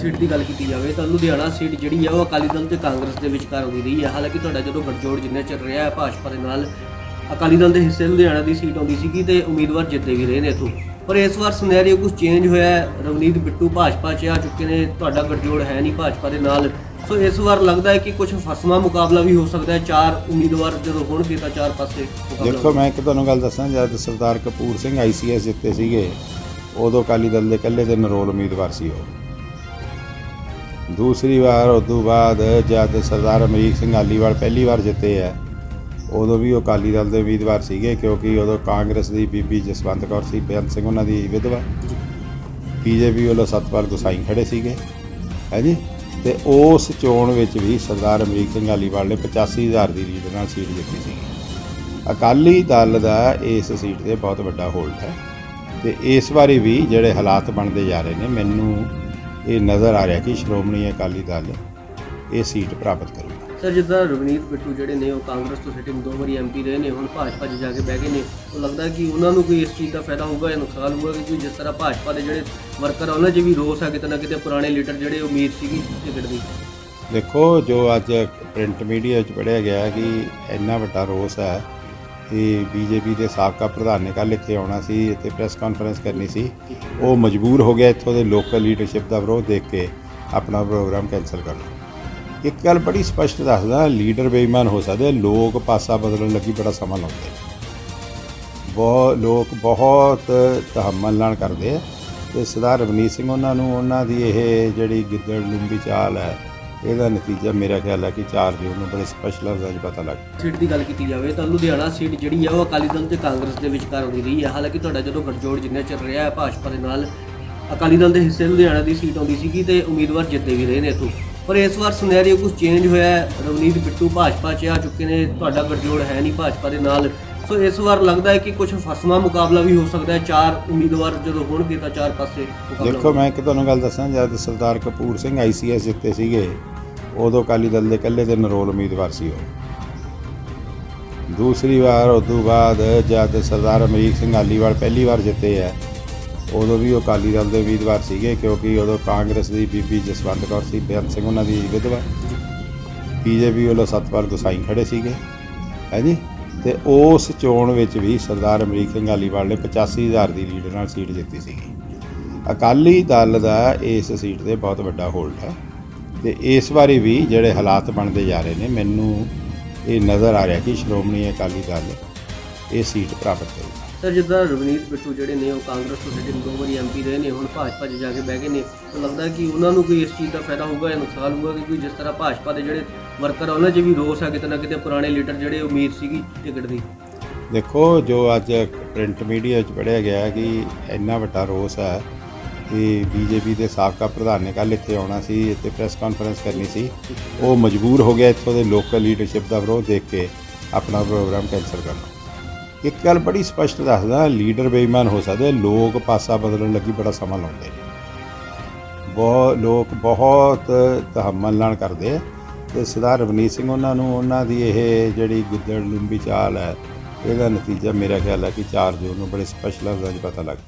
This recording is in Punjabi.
ਸੀਟ ਦੀ ਗੱਲ ਕੀਤੀ ਜਾਵੇ ਤਾਂ ਲੁਧਿਆਣਾ ਸੀਟ ਜਿਹੜੀ ਆ ਉਹ ਅਕਾਲੀ ਦਲ ਤੇ ਕਾਂਗਰਸ ਦੇ ਵਿਚਕਾਰ ਆਉਂਦੀ ਰਹੀ ਹੈ ਹਾਲਾਂਕਿ ਤੁਹਾਡਾ ਜਦੋਂ ਗੱਠਜੋੜ ਜਿੰਨਾ ਚਿਰ ਰਿਹਾ ਹੈ, ਭਾਜਪਾ ਦੇ ਨਾਲ ਅਕਾਲੀ ਦਲ ਦੇ ਹਿੱਸੇ ਲੁਧਿਆਣਾ ਦੀ ਸੀਟ ਆਉਂਦੀ ਸੀਗੀ ਤੇ ਉਮੀਦਵਾਰ ਜਿੱਤੇ ਵੀ ਰਹੇ ਨੇ ਇੱਥੋਂ। ਪਰ ਇਸ ਵਾਰ ਸਿਨੈਰੀਓ ਕੁਝ ਚੇਂਜ ਹੋਇਆ ਹੈ। ਰਵਨੀਤ ਬਿੱਟੂ ਭਾਜਪਾ 'ਚ ਆ ਚੁੱਕੇ ਨੇ, ਤੁਹਾਡਾ ਗੱਠਜੋੜ ਹੈ ਨਹੀਂ ਭਾਜਪਾ ਦੇ ਨਾਲ। ਸੋ ਇਸ ਵਾਰ ਲੱਗਦਾ ਹੈ ਕਿ ਕੁਝ ਫਸਵਾ ਮੁਕਾਬਲਾ ਵੀ ਹੋ ਸਕਦਾ ਹੈ। ਚਾਰ ਉਮੀਦਵਾਰ ਜਦੋਂ ਹੋਣਗੇ ਤਾਂ ਚਾਰ ਪਾਸੇ ਦੇਖੋ, ਮੈਂ ਇੱਕ ਤੁਹਾਨੂੰ ਗੱਲ ਦੱਸਾਂ, ਜਦ ਸਰਦਾਰ ਕਪੂਰ ਸਿੰਘ ਆਈਸੀਐਸ ਜਿੱਤੇ ਸੀਗੇ, ਉਦੋਂ ਅਕਾਲੀ ਦਲ ਦੇ ਇਕੱਲੇ ਦੇ ਨਰੋਲ ਉਮੀਦਵਾਰ ਸੀ ਉਹ। ਦੂਸਰੀ ਵਾਰ, ਉਸ ਤੋਂ ਬਾਅਦ ਜਦ ਸਰਦਾਰ ਅਮਰੀਕ ਸਿੰਘ ਆਲੀਵਾਲ ਪਹਿਲੀ ਵਾਰ ਜਿੱਤੇ ਹੈ, ਉਦੋਂ ਵੀ ਉਹ ਅਕਾਲੀ ਦਲ ਦੇ ਉਮੀਦਵਾਰ ਸੀਗੇ, ਕਿਉਂਕਿ ਉਦੋਂ ਕਾਂਗਰਸ ਦੀ ਬੀਬੀ ਜਸਵੰਤ ਕੌਰ ਸੀ, ਬੇਅੰਤ ਸਿੰਘ ਉਹਨਾਂ ਦੀ ਵਿਧਵਾ। ਬੀਜੇਪੀ ਵੱਲੋਂ ਸਤਪਾਲ ਗੁਸਾਈ ਖੜੇ ਸੀਗੇ, ਹੈ ਜੀ? ਤੇ ਉਸ ਚੋਣ ਵਿੱਚ ਵੀ ਸਰਦਾਰ ਅਮਰੀਕ ਸਿੰਘ ਆਲੀਵਾਲ ਨੇ 85000 ਦੀ ਲੀਡ ਨਾਲ ਸੀਟ ਜਿੱਤੀ ਸੀ। ਅਕਾਲੀ ਦਲ ਦਾ ਇਸ ਸੀਟ ਤੇ ਬਹੁਤ ਵੱਡਾ ਹੋਲਡ ਹੈ, ਤੇ ਇਸ ਵਾਰੀ ਵੀ ਜਿਹੜੇ ਹਾਲਾਤ ਬਣਦੇ ਜਾ ਰਹੇ ਨੇ, ਮੈਨੂੰ ਇਹ ਨਜ਼ਰ ਆ ਰਿਹਾ ਕਿ ਸ਼੍ਰੋਮਣੀ ਅਕਾਲੀ ਦਲ ਇਹ ਸੀਟ ਪ੍ਰਾਪਤ ਕਰੂਗਾ। ਸਰ ਜਿੱਦਾਂ ਰਵਨੀਤ ਬਿੱਟੂ ਜਿਹੜੇ ਨੇ ਉਹ ਕਾਂਗਰਸ ਤੋਂ ਸਿਟਿੰਗ ਦੋ ਵਾਰੀ ਐਮਪੀ ਰਹੇ ਨੇ ਹੁਣ ਭਾਜਪਾ 'ਚ ਜਾ ਕੇ ਬਹਿ ਗਏ ਨੇ। ਉਹ ਲੱਗਦਾ ਕਿ ਉਹਨਾਂ ਨੂੰ ਕੋਈ ਇਸ ਚੀਜ਼ ਦਾ ਫਾਇਦਾ ਹੋਊਗਾ ਜਾਂ ਨੁਕਸਾਨ ਹੋਊਗਾ ਕਿ ਜਿਸ ਤਰ੍ਹਾਂ ਭਾਜਪਾ ਦੇ ਜਿਹੜੇ ਵਰਕਰ ਆ ਉਹਨਾਂ 'ਚ ਵੀ ਰੋਸ ਹੈ ਕਿਤੇ ਨਾ ਕਿਤੇ ਪੁਰਾਣੇ ਲੀਡਰ ਜਿਹੜੇ ਉਮੀਦ ਸੀਗੀ ਟਿਕਟ ਦੀ ਦੇਖੋ ਜੋ ਅੱਜ ਪ੍ਰਿੰਟ ਮੀਡੀਆ 'ਚ ਪੜਿਆ ਗਿਆ ਕਿ ਇੰਨਾ ਵੱਡਾ ਰੋਸ ਹੈ ਕਿ ਬੀਜੇਪੀ ਦੇ ਸਾਬਕਾ ਪ੍ਰਧਾਨ ਨੇ ਕੱਲ੍ਹ ਇੱਥੇ ਆਉਣਾ ਸੀ, ਇੱਥੇ ਪ੍ਰੈਸ ਕਾਨਫਰੰਸ ਕਰਨੀ ਸੀ। ਉਹ ਮਜਬੂਰ ਹੋ ਗਿਆ ਇੱਥੋਂ ਦੇ ਲੋਕਲ ਲੀਡਰਸ਼ਿਪ ਦਾ ਵਿਰੋਧ ਦੇਖ ਕੇ ਆਪਣਾ ਪ੍ਰੋਗਰਾਮ ਕੈਨਸਲ ਕਰਨਾ ਇੱਕ ਗੱਲ ਬੜੀ ਸਪਸ਼ਟ ਦੱਸਦਾ ਲੀਡਰ ਬੇਈਮਾਨ ਹੋ ਸਕਦੇ ਲੋਕ ਪਾਸਾ ਬਦਲਣ ਲੱਗੀ ਬੜਾ ਸਮਾਂ ਲਾਉਂਦੇ ਬਹੁਤ ਲੋਕ ਬਹੁਤ ਤਹਮਲ ਨਾਲ ਕਰਦੇ ਆ। ਤੇ ਸਰਦਾਰ ਰਵਨੀਤ ਸਿੰਘ ਉਹਨਾਂ ਨੂੰ, ਉਹਨਾਂ ਦੀ ਇਹ ਜਿਹੜੀ ਗਿੱਦੜ ਲੰਬੀ ਚਾਲ ਹੈ ਇਹਦਾ ਨਤੀਜਾ ਮੇਰਾ ਖਿਆਲ ਹੈ ਕਿ 4 ਜੂਨ ਨੂੰ ਬੜੇ ਸਪਸ਼ਟ ਲਫ਼ਜ਼ਾਂ ਪਤਾ ਲੱਗ ਸੀਟ ਦੀ ਗੱਲ ਕੀਤੀ ਜਾਵੇ ਤਾਂ ਲੁਧਿਆਣਾ ਸੀਟ ਜਿਹੜੀ ਆ, ਉਹ ਅਕਾਲੀ ਦਲ ਤੇ ਕਾਂਗਰਸ ਦੇ ਵਿਚਕਾਰ ਆਉਂਦੀ ਰਹੀ ਹੈ ਹਾਲਾਂਕਿ ਤੁਹਾਡਾ ਜਦੋਂ ਗੱਠਜੋੜ ਜਿੰਨਾ ਚਿਰ ਰਿਹਾ ਹੈ ਭਾਜਪਾ ਦੇ ਨਾਲ ਅਕਾਲੀ ਦਲ ਦੇ ਹਿੱਸੇ ਲੁਧਿਆਣਾ ਦੀ ਸੀਟ ਆਉਂਦੀ ਸੀਗੀ ਤੇ ਉਮੀਦਵਾਰ ਜਿੱਤੇ ਵੀ ਰਹੇ ਨੇ ਇੱਥੋਂ। ਪਰ ਇਸ ਵਾਰ ਸਿਨੈਰੀਓ ਕੁਝ ਚੇਂਜ ਹੋਇਆ ਹੈ। ਰਵਨੀਤ ਬਿੱਟੂ ਭਾਜਪਾ 'ਚ ਆ ਚੁੱਕੇ ਨੇ। ਤੁਹਾਡਾ ਗੱਠਜੋੜ ਹੈ ਨਹੀਂ ਭਾਜਪਾ ਦੇ ਨਾਲ। ਸੋ ਇਸ ਵਾਰ ਲੱਗਦਾ ਹੈ ਕਿ ਕੁਝ ਫਸਵਾ ਮੁਕਾਬਲਾ ਵੀ ਹੋ ਸਕਦਾ ਹੈ। ਚਾਰ ਉਮੀਦਵਾਰ ਜਦੋਂ ਹੋਣਗੇ ਤਾਂ ਚਾਰ ਪਾਸੇ ਮੁਕਾਬਲਾ ਦੇਖੋ ਮੈਂ ਇੱਕ ਤੁਹਾਨੂੰ ਗੱਲ ਦੱਸਾਂ ਜਦ ਸਰਦਾਰ ਕਪੂਰ ਸਿੰਘ ਆਈਸੀਐਸ ਜਿੱਤੇ ਸੀਗੇ ਉਦੋਂ ਅਕਾਲੀ ਦਲ ਦੇ ਇਕੱਲੇ ਦੇ ਨਰੋਲ ਉਮੀਦਵਾਰ ਸੀ ਉਹ। ਦੂਸਰੀ ਵਾਰ ਉਸ ਤੋਂ ਬਾਅਦ ਜਦ ਸਰਦਾਰ ਅਮਰੀਕ ਸਿੰਘ ਆਲੀਵਾਲ ਪਹਿਲੀ ਵਾਰ ਜਿੱਤੇ ਆ ਉਦੋਂ ਵੀ ਉਹ ਅਕਾਲੀ ਦਲ ਦੇ ਉਮੀਦਵਾਰ ਸੀਗੇ ਕਿਉਂਕਿ ਉਦੋਂ ਕਾਂਗਰਸ ਦੀ ਬੀਬੀ ਜਸਵੰਤ ਕੌਰ ਸੀ ਬੇਅੰਤ ਸਿੰਘ ਉਹਨਾਂ ਦੀ ਵਿਧਵਾ। ਬੀਜੇਪੀ ਵੱਲੋਂ ਸਤਪਾਲ ਗੁਸਾਈ ਖੜੇ ਸੀਗੇ। ਹੈ ਜੀ? ਤੇ ਉਸ ਚੋਣ ਵਿੱਚ ਵੀ ਸਰਦਾਰ ਅਮਰੀਕ ਸਿੰਘ ਆਲੀਵਾਲ ਨੇ 85000 ਦੀ ਲੀਡ ਨਾਲ ਸੀਟ ਜਿੱਤੀ ਸੀਗੀ। ਅਕਾਲੀ ਦਲ ਦਾ ਇਸ ਸੀਟ ਤੇ ਬਹੁਤ ਵੱਡਾ ਹੋਲਡ ਹੈ ਤੇ ਇਸ ਵਾਰੀ ਵੀ ਜਿਹੜੇ ਹਾਲਾਤ ਬਣਦੇ ਜਾ ਰਹੇ ਨੇ, ਮੈਨੂੰ ਇਹ ਨਜ਼ਰ ਆ ਰਿਹਾ ਕਿ ਸ਼੍ਰੋਮਣੀ ਅਕਾਲੀ ਦਲ ਇਹ ਸੀਟ ਪ੍ਰਾਪਤ ਕਰੂਗਾ। ਸਰ, ਜਿੱਦਾਂ ਰਵਨੀਤ ਬਿੱਟੂ ਜਿਹੜੇ ਨੇ, ਉਹ ਕਾਂਗਰਸ ਤੋਂ ਸਿਟਿੰਗ ਦੋ ਵਾਰੀ ਐਮਪੀ ਰਹੇ ਨੇ, ਹੁਣ ਭਾਜਪਾ 'ਚ ਜਾ ਕੇ ਬਹਿ ਗਏ ਨੇ। ਤਾਂ ਲੱਗਦਾ ਕਿ ਉਹਨਾਂ ਨੂੰ ਕੋਈ ਇਸ ਚੀਜ਼ ਦਾ ਫਾਇਦਾ ਹੋਊਗਾ ਜਾਂ ਨੁਕਸਾਨ ਹੋਊਗਾ ਕਿ ਜਿਸ ਤਰ੍ਹਾਂ ਭਾਜਪਾ ਦੇ ਜਿਹੜੇ ਵਰਕਰ ਆ, ਉਹਨਾਂ 'ਚ ਵੀ ਰੋਸ ਹੈ ਕਿਤੇ ਨਾ ਕਿਤੇ ਪੁਰਾਣੇ ਲੀਡਰ ਜਿਹੜੇ ਉਮੀਦ ਸੀਗੀ ਟਿਕਟ ਦੀ। ਦੇਖੋ, ਜੋ ਅੱਜ ਪ੍ਰਿੰਟ ਮੀਡੀਆ 'ਚ ਪੜਿਆ ਗਿਆ ਕਿ ਇੰਨਾ ਵੱਡਾ ਰੋਸ ਹੈ ਕਿ ਬੀਜੇਪੀ ਦੇ ਸਾਬਕਾ ਪ੍ਰਧਾਨ ਨੇ ਕੱਲ੍ਹ ਇੱਥੇ ਆਉਣਾ ਸੀ, ਇੱਥੇ ਪ੍ਰੈਸ ਕਾਨਫਰੰਸ ਕਰਨੀ ਸੀ। ਉਹ ਮਜਬੂਰ ਹੋ ਗਿਆ ਇੱਥੋਂ ਦੇ ਲੋਕਲ ਲੀਡਰਸ਼ਿਪ ਦਾ ਵਿਰੋਧ ਦੇਖ ਕੇ ਆਪਣਾ ਪ੍ਰੋਗਰਾਮ ਕੈਨਸਲ ਕਰਨਾ। ਇੱਕ ਗੱਲ ਬੜੀ ਸਪਸ਼ਟ ਦੱਸਦਾ, ਲੀਡਰ ਬੇਈਮਾਨ ਹੋ ਸਕਦੇ ਲੋਕ ਪਾਸਾ ਬਦਲਣ ਲੱਗੀ ਬੜਾ ਸਮਾਂ ਲਾਉਂਦੇ ਨੇ। ਬਹੁਤ ਲੋਕ ਬਹੁਤ ਤਹਮਲ ਨਾਲ ਕਰਦੇ ਆ ਤੇ ਸਰਦਾਰ ਰਵਨੀਤ ਸਿੰਘ ਉਹਨਾਂ ਨੂੰ, ਉਹਨਾਂ ਦੀ ਇਹ ਜਿਹੜੀ ਗਿੱਦੜ ਲੰਬੀ ਚਾਲ ਹੈ, ਇਹਦਾ ਨਤੀਜਾ ਮੇਰਾ ਖਿਆਲ ਹੈ ਕਿ 4 ਜੂਨ ਨੂੰ ਬੜੇ ਸਪਸ਼ਟ ਲਫ਼ਜ਼ਾਂ 'ਚ ਪਤਾ ਲੱਗ